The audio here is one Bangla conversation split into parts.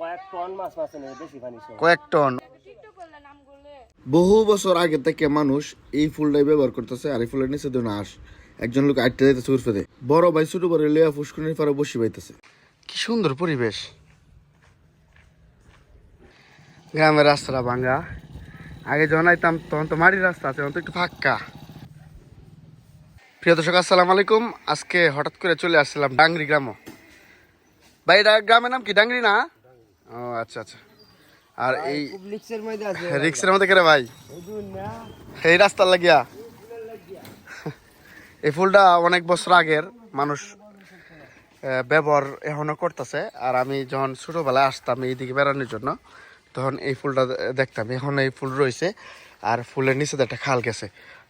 কয়েক টন মাছ মাছ বেশি পানি কয়েক টন। বহু বছর আগে থেকে মানুষ এই ফুলটাই ব্যবহার করতেছে আর এই ফুলের নিচে আস একজন লোক আটতে যাইতেছে উর্ফেতে বড় ভাই ছোট বড় লিয়া ফুসকুনির পারে বসি পাইতেছে কি সুন্দর পরিবেশ। গ্রামের রাস্তাটা ভাঙ্গা আগে যখন আইতাম তখন তো মাটির রাস্তা আছে তখন তো একটু ফাঁকা। প্রিয় দর্শক আসসালামু আলাইকুম। আজকে হঠাৎ করে চলে আসছিলাম ডাংরি গ্রাম। ভাই গ্রামের নাম কি? ডাংরি না? ও আচ্ছা আচ্ছা। আর এই লিক্সের মধ্যে আছে রিক্সের মধ্যে কেরে ভাই? এই রাস্তার লাগিয়া। এই ফুলটা অনেক বছর আগের মানুষ ব্যবহার এখনও করতেছে। আর আমি যখন ছোটবেলায় আসতাম এইদিকে বেড়ানোর জন্য তখন এই ফুলটা দেখতাম। এখন এই ফুল রয়েছে আর ফুলের নিচে একটা খাল গেছে।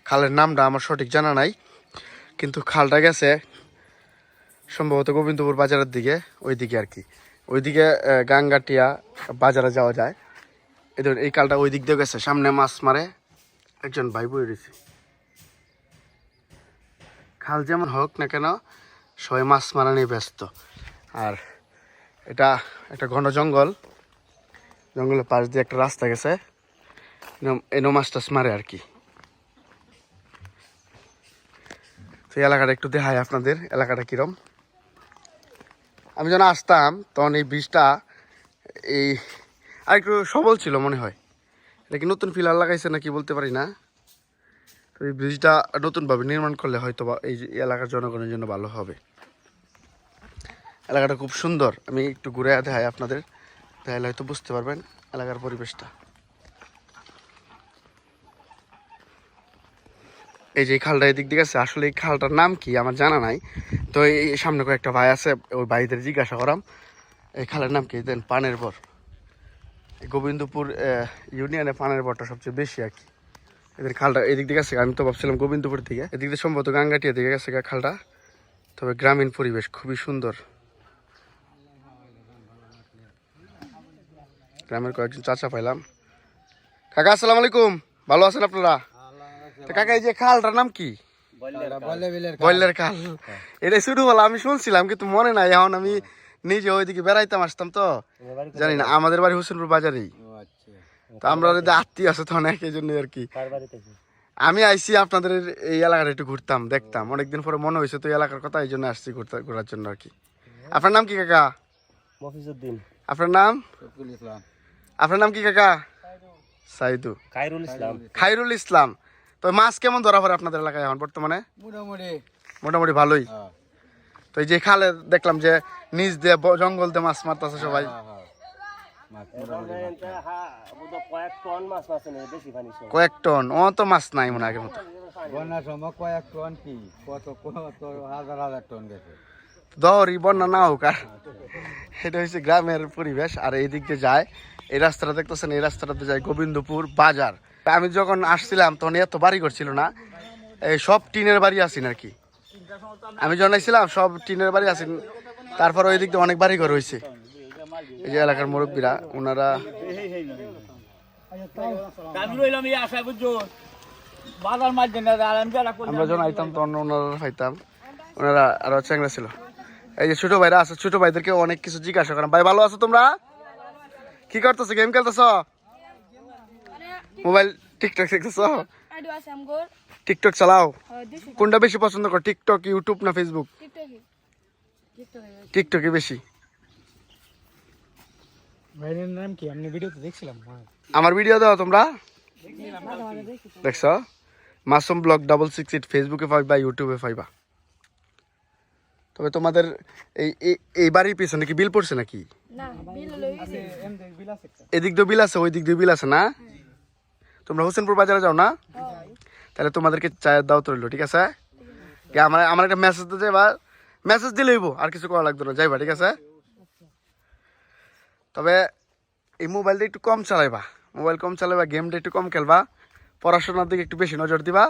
খালের নামটা আমার সঠিক জানা নাই কিন্তু খালটা গেছে সম্ভবত গোবিন্দপুর বাজারের দিকে ওই দিকে আর কি। ওইদিকে গাঙ্গাটিয়া বাজারে যাওয়া যায়। এই ধরুন, এই কালটা ওই দিক দিয়ে গেছে, সামনে মাছ মারে, একজন ভাই বই রয়েছে। খাল যেমন হোক না কেন, সবাই মাছ মারা নিয়ে ব্যস্ত। আর এটা একটা ঘন জঙ্গল। জঙ্গলের পাশ দিয়ে একটা রাস্তা গেছে। এনো- মাছ টাছ মারে আর কি। তো এলাকাটা একটু দেখাই আপনাদের, এলাকাটা কিরম। আমি যখন আসতাম, তখন এই ব্রিজটা এই আর একটু সবল ছিল মনে হয়। এটা কি নতুন ফিলার লাগাইছে না কি বলতে পারি না। তো এই ব্রিজটা নতুনভাবে নির্মাণ করলে হয়তো বা এই এলাকার জনগণের জন্য ভালো হবে। এলাকাটা খুব সুন্দর। আমি একটু ঘুরে দেখাই আপনাদের, তাহলে হয়তো বুঝতে পারবেন এলাকার পরিবেশটা। এই যে খালটা এদিক দিকে আছে, আসলে এই খালটার নাম কি আমার জানা নাই। তো এই সামনে কয়েকটা ভাই আছে, ওই ভাইদের জিজ্ঞাসা করাম। এই খালের নাম কি? দেন, পানের এই গোবিন্দপুর ইউনিয়নে পানের বরটা সবচেয়ে বেশি আর কি। এদের খালটা এদিক দিকে আছে, আমি তো ভাবছিলাম গোবিন্দপুর থেকে এদিক দিয়ে সম্ভবত গাঙ্গাটিয়া দিকে গেছে খালটা। তবে গ্রামীণ পরিবেশ, খুবই সুন্দর। গ্রামের কয়েকজন চাচা পাইলাম। কাকা, আসসালামু আলাইকুম। ভালো আছেন আপনারা? কাকা এই যে খালটার নাম কি? বললের খাল। এটা শুরু হলো আমি শুনছিলাম কিন্তু মনে নাই। এখন আমি নিজে ওইদিকে বেড়াইতাম আসতাম তো। জানি না আমাদের বাড়ি হোসেনপুর বাজারেই। তো আমরা যদি আত্মীয় আছে তখন এই জন্য আর কি। কার বাড়িতে কি? আমি আইসি আপনাদের এই এলাকাটা একটু ঘুরতাম দেখতাম। অনেকদিন পরে মনে হয়েছে তো এই এলাকার কথা এই জন্য আসছি ঘুরতে ঘোরার জন্য আর কি। আপনার নাম কি কাকা? মফিজউদ্দিন। আপনার নাম? আপনার নাম কি কাকা? সাইদু। খায়রুল ইসলাম। খাইরুল ইসলাম। তো মাছ কেমন ধরা পড়ে আপনাদের এলাকায় এখন বর্তমানে? মোটামুটি। মোটামুটি ভালোই। হ্যাঁ, তো এই যে খালে দেখলাম যে নিচ দিয়ে জঙ্গল দিয়ে মাছ মারতেছে সবাই। হ্যাঁ, হ্যাঁ। মাছ এখানে এটা হা- বোধহয় কয়েক টন ও তো মাছ নাই মনে হয় আগের মতো। বন্যার সময় কয়েক টন কি? কত কত হাজার হাজার টন গেছে। দহরি বন্যা না হোক আর। এটা হচ্ছে গ্রামের পরিবেশ। আর এই দিক দিয়ে যায় এই রাস্তাটা দেখতেছেন এই রাস্তাটাতে যায় গোবিন্দপুর বাজার। আমি যখন আসছিলাম, তখন এত বাড়ি করছিল না। এই সব টিনের বাড়ি আছেন আর কি। আমি যখন সব টিনের বাড়ি আছেন। তারপর ওই দিক দিয়ে অনেক বাড়ি ঘর হয়েছে এই যে এলাকার মুরব্বীরা, ওনারা আমরা যখন আইতাম, তখন ওনারা পাইতাম ওনারা আরও চ্যাংরা ছিল। এই যে ছোট ভাইরা আছে, ছোট ভাইদেরকে অনেক কিছু জিজ্ঞাসা করেন ভাই, ভালো আছো তোমরা? কি করতেছো? গেম খেলতেছো? মোবাইল টিকটক দেখতেছো? টিকটক চালাও। কোনটা বেশি পছন্দ করো টিকটক ইউটিউব না ফেসবুক টিকটকে বেশি। ভাইয়ের নাম কি? আপনি ভিডিওতে দেখছিলাম আমার ভিডিও দাও তোমরা। দেখছ? Masum vlog double six eight ফেসবুকে পাইবা ইউটিউবে পাইবা। তবে তোমাদের এই এই- বাড়ির পিছনে কি বিল পড়ছে নাকি? না বিল লই গেছে এদিক দিয়ে বিল আছে ওই দিক দিয়ে বিল আছে না? তোমরা হোসেনপুর বাজারে যাও না? তাহলে তোমাদেরকে চায়ের দাও তো ঠিক আছে? আমার আমার একটা মেসেজ দিতে বা মেসেজ দিলে হইব, আর কিছু করা লাগতো না, যাইবা, ঠিক আছে? তবে এই মোবাইলটা একটু কম চালাইবা, মোবাইল কম চালাইবা গেমটা একটু কম খেলবা, পড়াশোনার দিকে একটু বেশি নজর দিবা।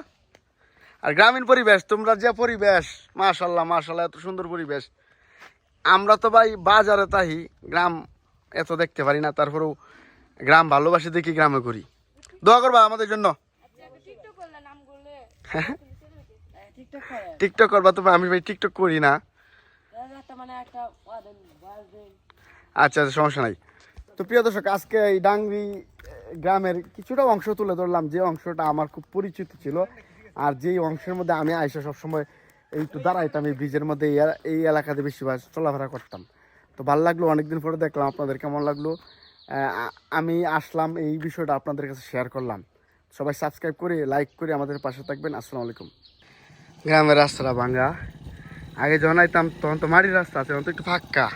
আর গ্রামীণ পরিবেশ, তোমরা যে পরিবেশ মাশাল্লাহ মাশাল্লাহ এত সুন্দর পরিবেশ। আমরা তো ভাই বাজারে তাহি, গ্রাম এত দেখতে পারি না, তারপরেও গ্রাম ভালোবাসি দেখি, গ্রামে করি দোয়া করবা আমাদের জন্য। টিকটক করবা তবে আমি ভাই টিকটক করি না। মানে একটা আচ্ছা আচ্ছা সমস্যা নাই। তো প্রিয় দর্শক আজকে এই ডাংরি গ্রামের কিছুটা অংশ তুলে ধরলাম যে অংশটা আমার খুব পরিচিত ছিল। আর যেই অংশের মধ্যে আমি আইসা সবসময় এই একটু দাঁড়াইতাম এই ব্রিজের মধ্যে এই এলাকাতে বেশিরভাগ চলাফেরা করতাম। তো ভালো লাগল অনেকদিন পরে দেখলাম আপনাদের কেমন লাগল? আমি আসলাম, এই বিষয়টা আপনাদের কাছে শেয়ার করলাম। সবাই সাবস্ক্রাইব করে লাইক করে আমাদের পাশে থাকবেন। আসসালামু আলাইকুম। গ্রামের রাস্তাটা ভাঙ্গা। আগে যখন আইতাম, তখন তো মাটির রাস্তা আছে, তখন তো একটু ফাঁকা।